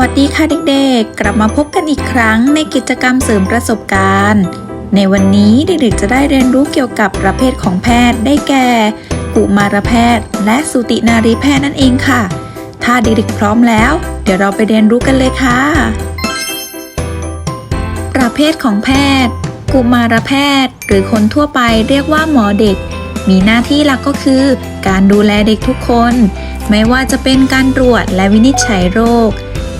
วัสดีค่ะเด็กๆ กลับมาพบกันอีกครั้งในกิจกรรมเสริมประสบการณ์ ในวันนี้เด็กๆจะได้เรียนรู้เกี่ยวกับประเภทของแพทย์ได้แก่กุมารแพทย์ และสูตินารีแพทย์นั่นเองค่ะ ถ้าเด็กๆพร้อมแล้ว เดี๋ยวเราไปเรียนรู้กันเลยค่ะ ประเภทของแพทย์ กุมารแพทย์ หรือคนทั่วไปเรียกว่าหมอเด็ก มีหน้าที่หลักก็คือ การดูแลเด็กทุกคน ไม่ว่าจะเป็นการตรวจและวินิจฉัยโรค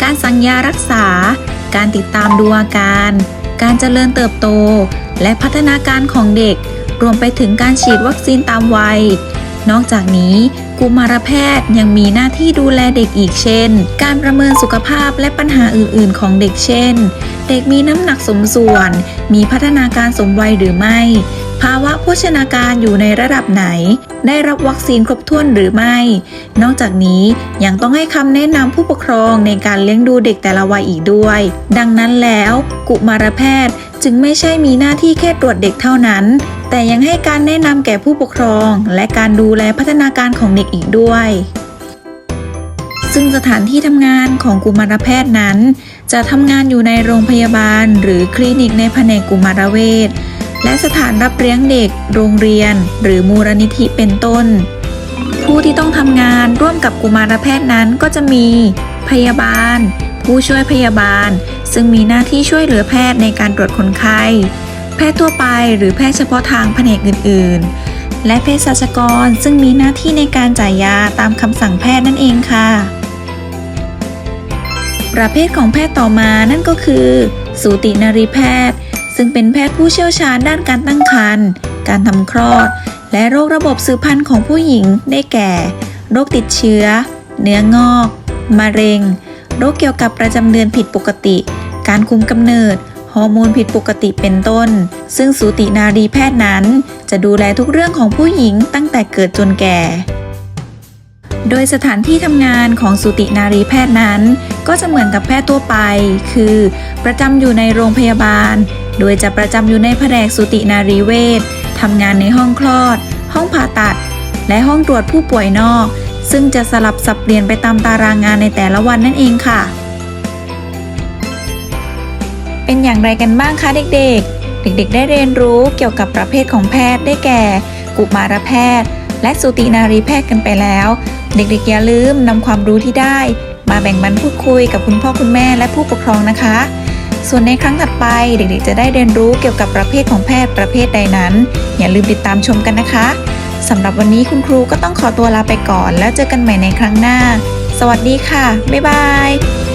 การสั่งยารักษา การติดตามดูอาการ การเจริญเติบโต และพัฒนาการของเด็ก รวมไปถึงการฉีดวัคซีนตามวัย นอกจากนี้กุมารแพทย์ยังมีหน้าที่ดูแลเด็กอีกเช่น การประเมินสุขภาพและปัญหาอื่น ๆ ของเด็กเช่น เด็กมีน้ำหนักสมส่วน มีพัฒนาการสมวัยหรือไม่ ภาวะโภชนาการอยู่ในระดับไหน ได้รับวัคซีนครบถ้วนหรือไม่ นอกจากนี้ยังต้องให้คำแนะนำผู้ปกครองในการเลี้ยงดูเด็กแต่ละวัยอีกด้วย ดังนั้นแล้วกุมารแพทย์จึงไม่ใช่มีหน้าที่แค่ตรวจเด็กเท่านั้น แต่ยังให้การแนะนำแก่ผู้ปกครอง และการดูแลพัฒนาการของเด็กอีกด้วยซึ่งสถานที่ทำงานของกุมารแพทย์นั้น จะทำงานอยู่ในโรงพยาบาล หรือคลินิกในแผนกกุมารเวช และสถานรับเลี้ยงเด็ก โรงเรียน หรือมูลนิธิเป็นต้น ผู้ที่ต้องทำงานร่วมกับกุมารแพทย์นั้นก็จะมี พยาบาล ผู้ช่วยพยาบาล ซึ่งมีหน้าที่ช่วยเหลือแพทย์ในการตรวจคนไข้ แพทย์ทั่วไปหรือแพทย์เฉพาะทางแผนกอื่น ๆ และเภสัชกรซึ่งมีหน้าที่ในการจ่ายยาตามคำสั่งแพทย์นั่นเองค่ะประเภทของแพทย์ต่อมานั่นก็คือ สูตินรีแพทย์ ซึ่งเป็นแพทย์ผู้เชี่ยวชาญด้านการตั้งครรภ์การทำคลอด และโรคระบบสืบพันธุ์ของผู้หญิงได้แก่ โรคติดเชื้อ เนื้องอก มะเร็ง โรคเกี่ยวกับประจำเดือนผิดปกติ การคุมกำเนิดฮอร์โมนผิดปกติเป็นต้น ซึ่งสูตินารีแพทย์นั้น จะดูแลทุกเรื่องของผู้หญิงตั้งแต่เกิดจนแก่ โดยสถานที่ทำงานของสูตินารีแพทย์นั้น ก็จะเหมือนกับแพทย์ทั่วไป คือ ประจำอยู่ในโรงพยาบาล โดยจะประจำอยู่ในแผนกสูตินารีเวชทำงานในห้องคลอด ห้องผ่าตัด และห้องตรวจผู้ป่วยนอก ซึ่งจะสลับสับเปลี่ยนไปตามตารางงานในแต่ละวันนั่นเองค่ะ เป็นอย่างไรกันบ้างคะเด็กๆ เด็กๆ ได้เรียนรู้เกี่ยวกับประเภทของแพทย์ได้แก่ กุมารแพทย์ และสูตินารีแพทย์กันไปแล้ว เด็กๆ อย่าลืมนำความรู้ที่ได้ มาแบ่งปันพูดคุยกับคุณพ่อคุณแม่และผู้ปกครองนะคะ ส่วนในครั้งถัดไปเด็กๆ จะได้เรียนรู้เกี่ยวกับประเภทของแพทย์ประเภทใดนั้น อย่าลืมติดตามชมกันนะคะสำหรับวันนี้คุณครูก็ต้องขอตัวลาไปก่อน แล้วเจอกันใหม่ในครั้งหน้า สวัสดีค่ะ บ๊ายบาย